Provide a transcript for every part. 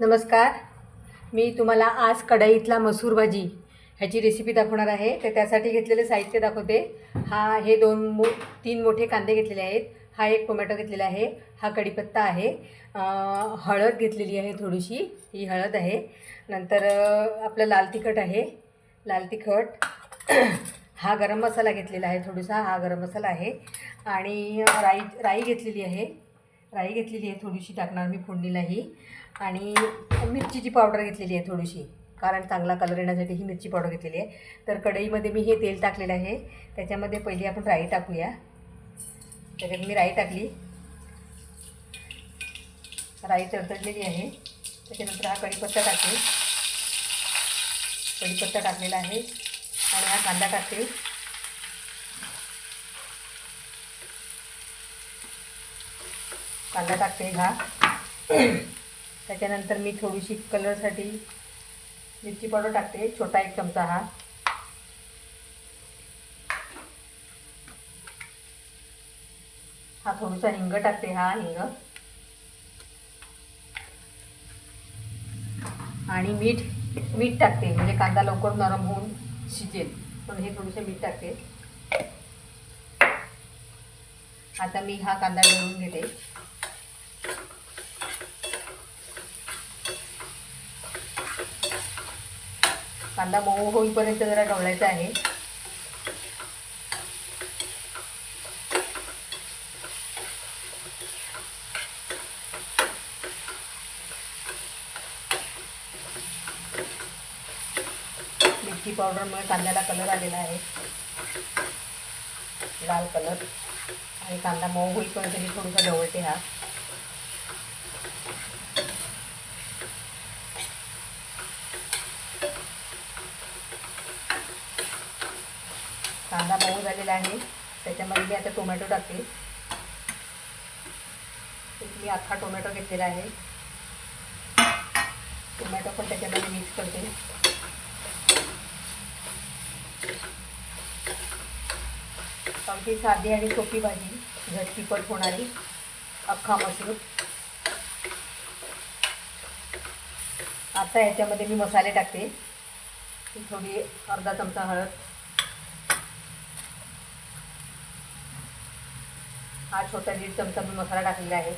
नमस्कार. मी तुम्हाला आज कढईतला मसूर भाजी ह्याची रेसिपी दाखवणार आहे. तर त्यासाठी घेतलेले साहित्य दाखवते. हा हे दोन मो तीन मोठे कांदे घेतलेले आहेत. हा एक टोमॅटो घेतलेला आहे. हा कढीपत्ता आहे. हळद घेतलेली आहे थोडीशी. ही हळद आहे. नंतर आपलं लाल तिखट आहे. लाल तिखट. हा गरम मसाला घेतलेला आहे थोडासा. हा गरम मसाला आहे. आणि राई राई घेतलेली आहे. राई घेतलेली आहे थोडीशी. टाकणार मी फोडणीलाही. आणि मिरचीची पावडर घेतलेली आहे थोडीशी कारण चांगला कलर येण्यासाठी ही मिरची पावडर घेतलेली आहे. तर कढईमध्ये मी हे तेल टाकलेलं आहे. त्याच्यामध्ये पहिली आपण राई टाकूया. त्याच्यात मी राई टाकली. राई तडतडलेली आहे. त्याच्यानंतर हा कढीपत्ता टाकते. कढीपत्ता टाकलेला आहे. आणि हा कांदा टाकते. कांदा टाकते हा. त्याच्यानंतर मी थोडीशी कलरसाठी मिरची पावडर टाकते छोटा एक चमचा हा. हा थोडासा हिंग टाकते हा हिंग. आणि मीठ मीठ टाकते म्हणजे कांदा लवकर नरम होऊन शिजेल. पण हे थोडेसे मीठ टाकते. आता मी हा कांदा ढवळून घेते. कांदा मऊ होईपर्यंत जरा ढवळायचा आहे. मिरची पावडरमुळे कांद्याला कलर आलेला आहे. लाल कलर. आणि कांदा मऊ होईपर्यंत मी थोडंसं ढवळते हा कांदा मऊ झालेला आहे. त्याच्यामध्ये मी आता टोमॅटो टाकते. मी अख्खा टोमॅटो घेतलेला आहे. टोमॅटो पण त्याच्यामध्ये मिक्स करते. अगदी साधी आणि सोपी भाजी झटकीपट होणारी अख्खा मसूर. आता ह्याच्यामध्ये मी मसाले टाकते. थोडी अर्धा चमचा हळद. हा छोटा दीड चमचा मी मसाला टाकलेला आहे.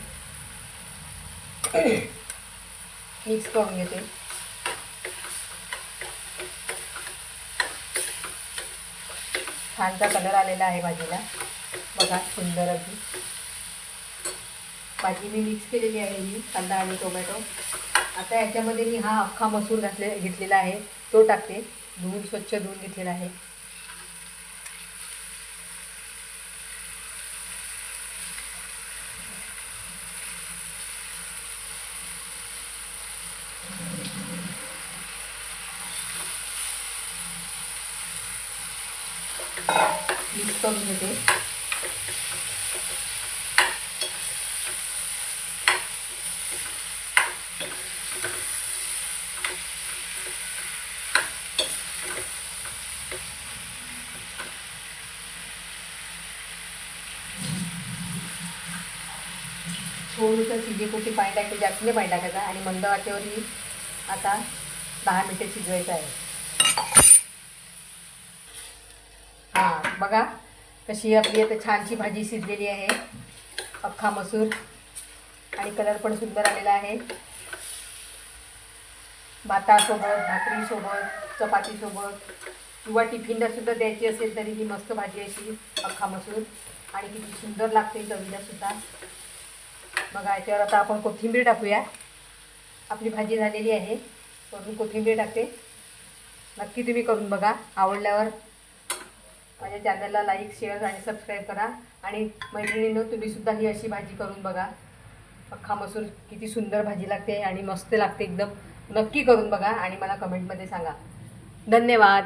मिक्स करून घेते. छानसा कलर आलेला आहे भाजीला. बघा सुंदर अगदी. भाजी मी मिक्स केलेली आहे ही कांदा आणि टोमॅटो. आता याच्यामध्ये मी हा अख्खा मसूर घातले घेतलेला आहे. तो टाकते. धुवून स्वच्छ धुवून घेतलेला आहे. मिक्स करून घेते थोडंसं शिजेपोटी पाणी टाकायचं जास्त नाही पाणी टाकायचं. आणि मंद वाटेवरही आता दहा मिनटं शिजवायचं आहे. हां बघा कशी आपली आता छानशी भाजी शिजलेली आहे. अख्खा मसूर आणि कलर पण सुंदर आलेला आहे. भातासोबत भाकरीसोबत चपातीसोबत किंवा टिफिनला सुद्धा द्यायची असेल तरी ही मस्त भाजी अशी अख्खा मसूर. आणि किती सुंदर लागते चवीला सुद्धा. बघा याच्यावर आता आपण कोथिंबीर टाकूया. आपली भाजी झालेली आहे. वरून कोथिंबीर टाकते. नक्की तुम्ही करून बघा. आवडल्यावर माझ्या चॅनलला लाईक शेअर आणि सबस्क्राईब करा. आणि मैत्रिणींनो तुम्ही सुद्धा ही अशी भाजी करून बघा. अख्खा मसूर किती सुंदर भाजी लागते आणि मस्त लागते एकदम. नक्की करून बघा आणि मला कमेंटमध्ये सांगा. धन्यवाद.